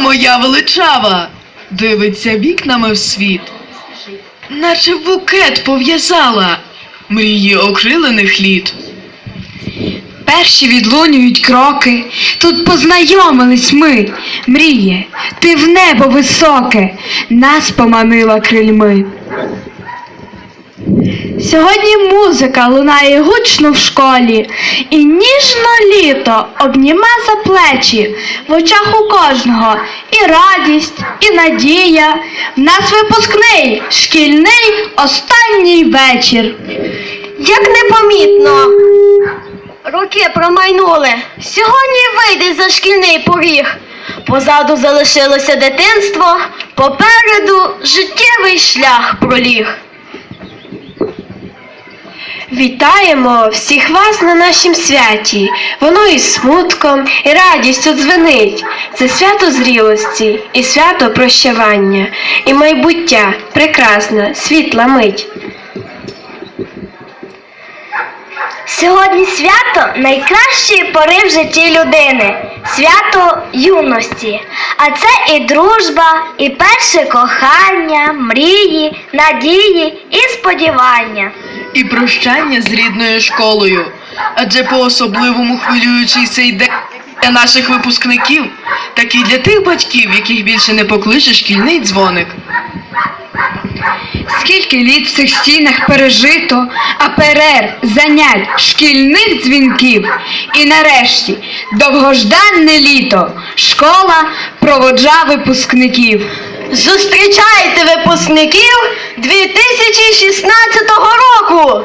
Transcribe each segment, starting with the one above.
моя величава, дивиться вікнами в світ, наче букет пов'язала мрії окрилених літ. Перші відлунюють кроки, тут познайомились ми. Мріє, ти в небо високе, нас поманила крильми. Сьогодні музика лунає гучно в школі, і ніжно літо обніме за плечі, в очах у кожного і радість, і надія. В нас випускний, шкільний останній вечір. Як непомітно. Роки промайнули. Сьогодні вийде за шкільний поріг. Позаду залишилося дитинство, попереду життєвий шлях проліг. Вітаємо всіх вас на нашім святі. Воно і смутком, і радістю дзвенить. Це свято зрілості, і свято прощавання, і майбуття прекрасна, світла мить. Сьогодні свято найкращої пори в житті людини, свято юності. А це і дружба, і перше кохання, мрії, надії і сподівання. І прощання з рідною школою. Адже по-особливому хвилюючий цей день для наших випускників, так і для тих батьків, яких більше не покличе шкільний дзвоник. Скільки літ в цих стінах пережито, а занять, шкільних дзвінків. І нарешті довгожданне літо, школа проводжа випускників. Зустрічайте випускників 2016 року!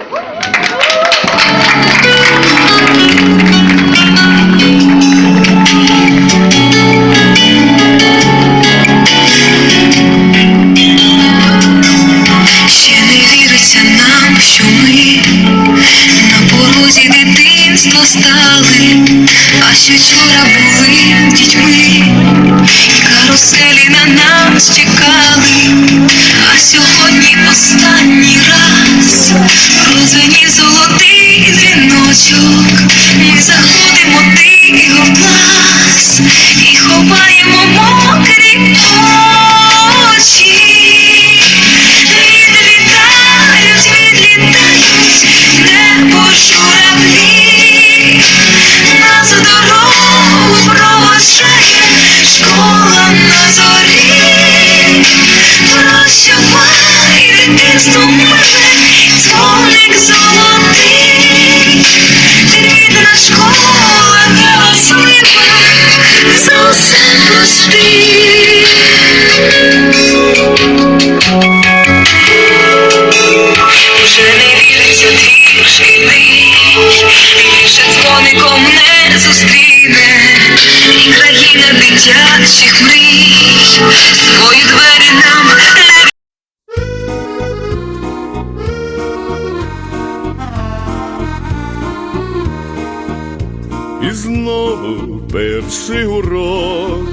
Ще не віриться нам, що ми на порозі дитинства стали, а ще вчора були дітьми, каруселі на нас чекали, а сьогодні останній раз прозвенів золотий дзвіночок. Ми заходимо тихо дзвоником не зустріне, і країна дитячих мрій, свої двері нам І знову перший урок,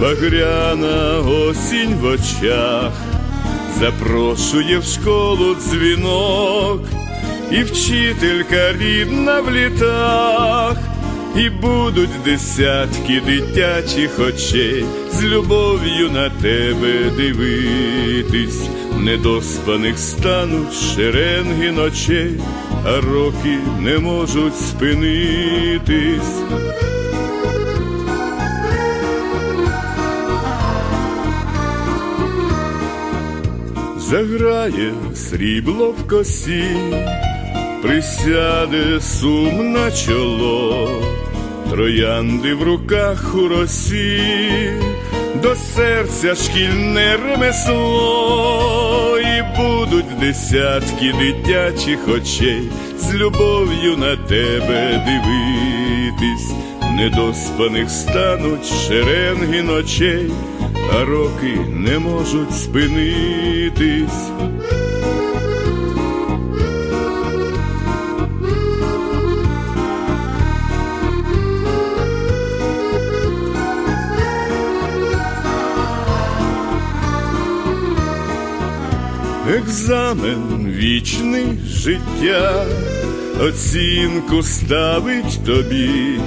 багряна осінь в очах, запрошує в школу дзвінок, і вчителька рідна в літах, і будуть десятки дитячих очей з любов'ю на тебе дивитись, недоспаних стануть шеренги ночей, а роки не можуть спинитись. Заграє срібло в косі, присяде сум на чоло, троянди в руках у росі, до серця шкільне ремесло, і будуть десятки дитячих очей з любов'ю на тебе дивитись, недоспаних стануть шеренги ночей, а роки не можуть спинитись. Екзамен вічний життя, оцінку ставить тобі,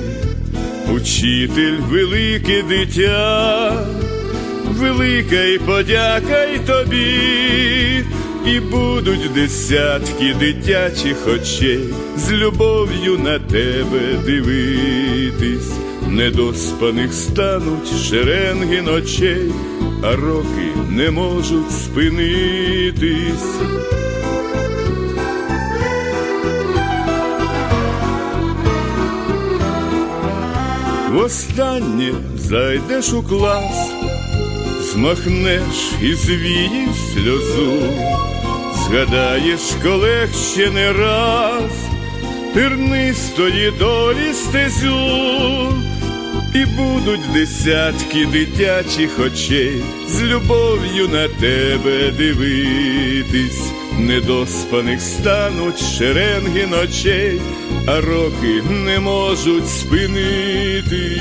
учитель велике дитя, велика й подяка й тобі, і будуть десятки дитячих очей. З любов'ю на тебе дивитись, недоспаних стануть шеренги ночей, а роки не можуть спинитись. Востаннє зайдеш у клас, змахнеш і звієш сльозу, згадаєш колег ще не раз, тернистої долі стезю, і будуть десятки дитячих очей з любов'ю на тебе дивитись, недоспаних стануть шеренги ночей, а роки не можуть спинитись.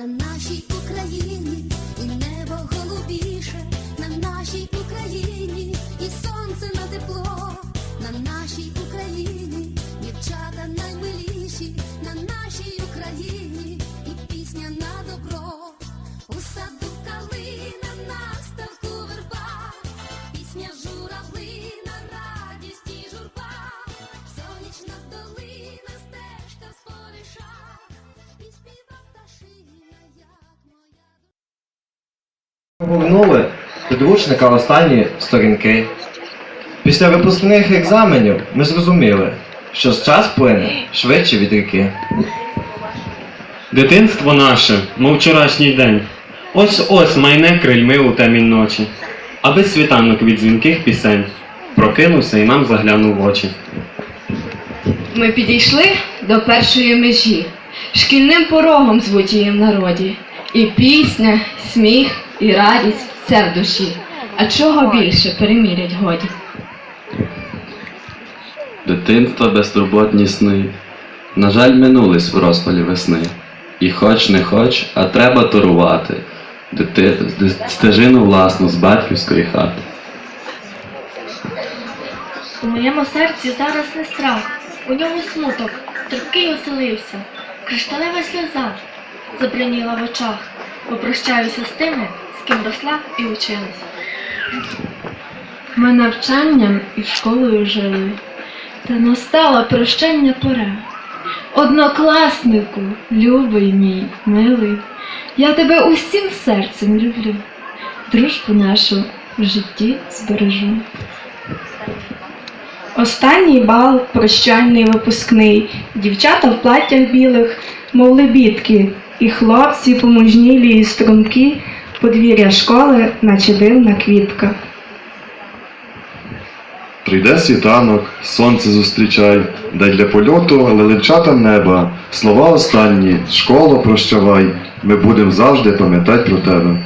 На нашій Україні Повернули підручника останні сторінки. Після випускних екзаменів ми зрозуміли, що час плине швидше від ріки. Дитинство наше, мов вчорашній день. Ось ось майне крильми у темінь ночі. Аби світанок від дзвінких пісень прокинувся і нам заглянув в очі. Ми підійшли до першої межі. Шкільним порогом звуть її в народі. І пісня, сміх, і радість це в душі. А чого більше перемірять годі? Дитинства безтурботні сни, на жаль, минулись в розпалі весни. І хоч не хоч, а треба торувати дити... стежину власну з батьківської хати. У моєму серці зараз не страх, у ньому смуток, терпкий оселився, кришталева сльоза забриніла в очах, попрощаюся з тими, ким росла і училась. Ми навчанням і школою жили, та настала прощання пора. Однокласнику, любий мій, милий, я тебе усім серцем люблю. Дружбу нашу в житті збережу. Останній бал прощальний випускний, дівчата в платтях білих, мов лебідки, і хлопці помужнілі і струнки, подвір'я школи, наче дивна квітка. Прийде світанок, сонце зустрічай, дай для польоту лелечата неба, слова останні, школу прощавай, ми будемо завжди пам'ятать про тебе.